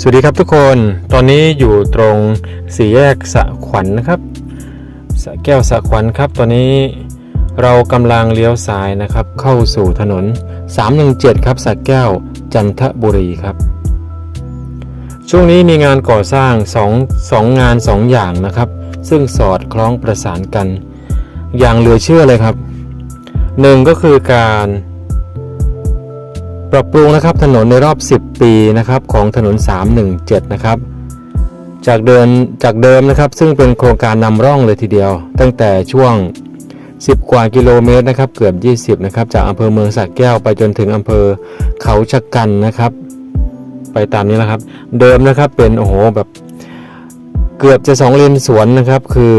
สวัสดีครับทุกคน ตอนนี้อยู่ตรงสี่แยกสะขวัญนนะครับสะแก้วสะขวัญครับ ตอนนี้เรากำลังเลี้ยวซ้ายนะครับ เข้าสู่ถนน 317 ครับสะแก้วจันทบุรีครับ ช่วงนี้มีงานก่อสร้าง2 2งาน 2 อย่างนะครับ ซึ่งสอดคล้องประสานกัน อย่างเหลือเชื่อเลยครับหนึ่งก็คือการ ปรับปรุงนะครับถนนในรอบ 10 ปีนะครับของถนน 317 นะครับ จากเดินจากเดิมนะครับ ซึ่งเป็นโครงการนำร่องเลยทีเดียว ตั้งแต่ช่วง 10 กว่ากิโลเมตรนะครับ เกือบ 20 นะครับจากอำเภอเมืองสระแก้วไปจนถึงอำเภอเขาชะกันนะครับ ไปตามนี้นะครับ เดิมนะครับเป็นโอ้โหแบบเกือบจะสองเลนสวนนะครับ คือ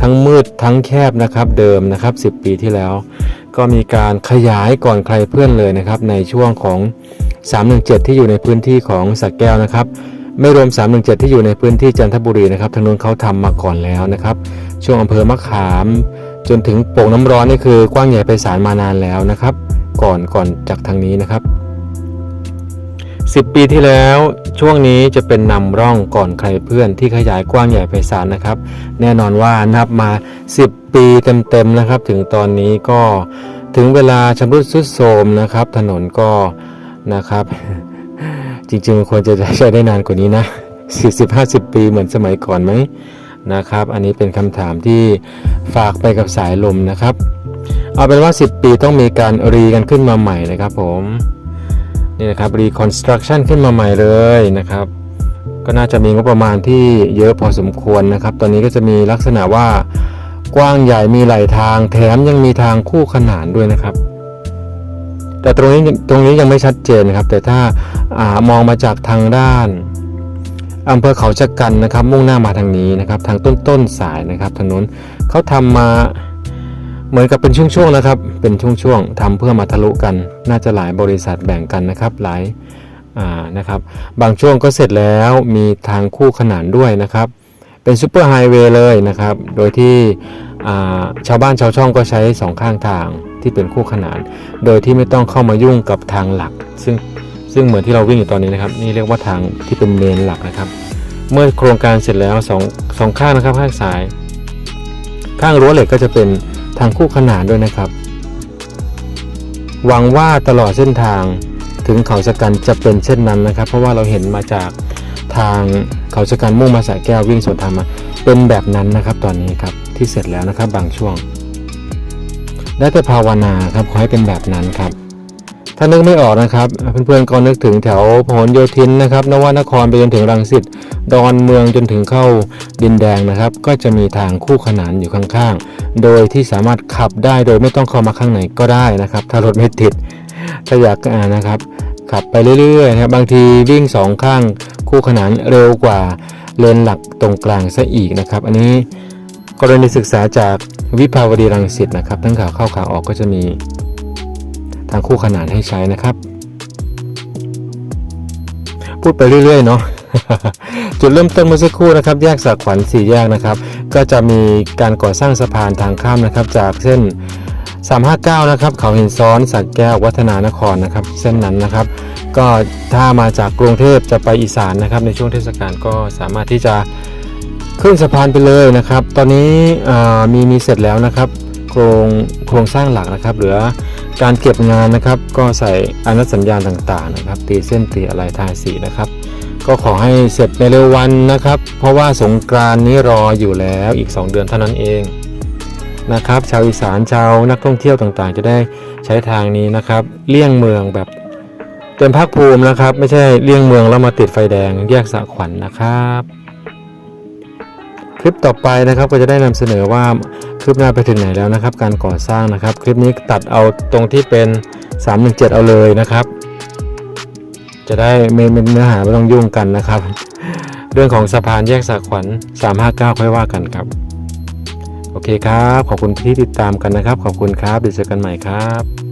ทั้งมืดทั้งแคบนะครับ เดิมนะครับ 10 ปีที่แล้ว ก็มีการขยายก่อนใครเพื่อนเลยนะครับ ในช่วงของ 317 ที่อยู่ในพื้นที่ของสักแก้วนะครับ ไม่รวม 317 ที่อยู่ในพื้นที่จันทบุรีนะครับทางนู้นเขาทำมาก่อนแล้วนะครับ ช่วงอำเภอมะขาม จนถึงโป่งน้ำร้อนนี่คือกว้างใหญ่ไพศาลมานานแล้วนะครับ ก่อนก่อนจากทางนี้นะครับ10 ปีที่แล้วช่วงนี้จะเป็นนำร่องก่อนใครเพื่อนที่ขยายกว้างใหญ่ไพศาลนะครับ แน่นอนว่านับมา 10 ปีเต็มๆนะครับ ถึงตอนนี้ก็ถึงเวลาชำรุดทรุดโทรมนะครับ ถนนก็นะครับ จริงๆควรจะใช้ได้นานกว่านี้นะ40-50 ปีเหมือนสมัยก่อนไหมนะครับ อันนี้เป็นคำถามที่ฝากไปกับสายลมนะครับ เอาเป็นว่า 10 ปีต้องมีการรีกันขึ้นมาใหม่นะครับผมนี่นะครับ reconstruction ขึ้นมาใหม่เลยนะครับ ก็น่าจะมีงบประมาณที่เยอะพอสมควรนะครับ ตอนนี้ก็จะมีลักษณะว่า กว้างใหญ่มีไหลทาง แถมยังมีทางคู่ขนานด้วยนะครับ แต่ตรงนี้ตรงนี้ยังไม่ชัดเจนครับ แต่ถ้าอามองมาจากทางด้านอำเภอเขาชะกันนะครับ มุ่งหน้ามาทางนี้นะครับ ทางต้นต้นสายนะครับ ถนนเขาทำมาเหมือนกับเป็นช่วงๆนะครับ เป็นช่วงๆทำเพื่อมาทะลุกัน น่าจะหลายบริษัทแบ่งกันนะครับ หลายานะครับ บางช่วงก็เสร็จแล้วมีทางคู่ขนานด้วยนะครับ เป็นซูเปอร์ไฮเวย์เลยนะครับ โดยที่ชาวบ้านชาวช่องก็ใช้สองข้างทางที่เป็นคู่ขนาน โดยที่ไม่ต้องเข้ามายุ่งกับทางหลัก ซึ่งซึ่งเหมือนที่เราวิ่งอยู่ตอนนี้นะครับ นี่เรียกว่าทางที่เป็นเมนหลักนะครับ เมื่อโครงการเสร็จแล้วสองสองข้างนะครับข้างซ้าย ข้างรั้วเหล็กก็จะเป็นทางคู่ขนานด้วยนะครับ หวังว่าตลอดเส้นทางถึงเขาสกันจะเป็นเช่นนั้นนะครับ เพราะว่าเราเห็นมาจากทาง เขาสกันมุ่งมาสระแก้ววิ่งสวนทางมาเป็นแบบนั้นนะครับตอนนี้ครับที่เสร็จแล้วนะครับบางช่วง ได้แต่ภาวนาครับขอให้เป็นแบบนั้นครับ ถ้านึกไม่ออกนะครับ เพื่อนๆก็นึกถึงแถวพหลโยธินนะครับนวนครไปจนถึงรังสิตดอนเมืองจนถึงเข้าดินแดงนะครับ ก็จะมีทางคู่ขนานอยู่ข้างๆ โดยที่สามารถขับได้โดยไม่ต้องเข้ามาข้างในก็ได้นะครับ ถ้ารถไม่ติดถ้าอยากนะครับขับไปเรื่อยๆนะครับบางทีวิ่งสองข้าง คู่ขนานเร็วกว่าเลนหลักตรงกลางซะอีกนะครับ อันนี้กรณีศึกษาจากวิภาวดีรังสิตนะครับ ทั้งขาเข้าขาออกก็จะมีทางคู่ขนานให้ใช้นะครับ พูดไปเรื่อยๆเนาะจุดเริ่มต้นเมื่อสักครู่นะครับ แยกสักขวัญสี่แยกนะครับ ก็จะมีการก่อสร้างสะพานทางข้ามนะครับ จากเส้น 359 นะครับ เขาหินซ้อนสักแก้ววัฒนานครนะครับ เส้นนั้นนะครับ ก็ถ้ามาจากกรุงเทพจะไปอีสานนะครับ ในช่วงเทศกาลก็สามารถที่จะขึ้นสะพานไปเลยนะครับ ตอนนี้มีมีเสร็จแล้วนะครับ โครงโครงสร้างหลักนะครับ เหลือการเก็บงานนะครับ ก็ใส่อนุสัญญาณต่างๆนะครับ ตีเส้นตีอะไรทาสีนะครับ ก็ขอให้เสร็จในเร็ววันนะครับ เพราะว่าสงกรานนี้รออยู่แล้วอีก 2 เดือนเท่านั้นเอง นะครับ ชาวอีสานชาวนักท่องเที่ยวต่างๆ จะได้ใช้ทางนี้นะครับ เลี่ยงเมืองแบบเต็มภาคภูมินะครับ ไม่ใช่เลี่ยงเมืองแล้วมาติดไฟแดงแยกสะขวัญนนะครับ คลิปต่อไปนะครับก็จะได้นำเสนอว่าคืบหน้าไปถึงไหนแล้วนะครับ การก่อสร้างนะครับ คลิปนี้ตัดเอาตรงที่เป็น 317 เอาเลยนะครับ จะได้ไม่ไม่เนื้อหาไม่ต้องยุ่งกันนะครับ เรื่องของสะพานแยกสะขวัญ359 ค่อยว่ากันครับ เคครับ ขอบคุณที่ติดตามกันนะครับ ขอบคุณครับเดี๋ยวเจอกันใหม่ครับ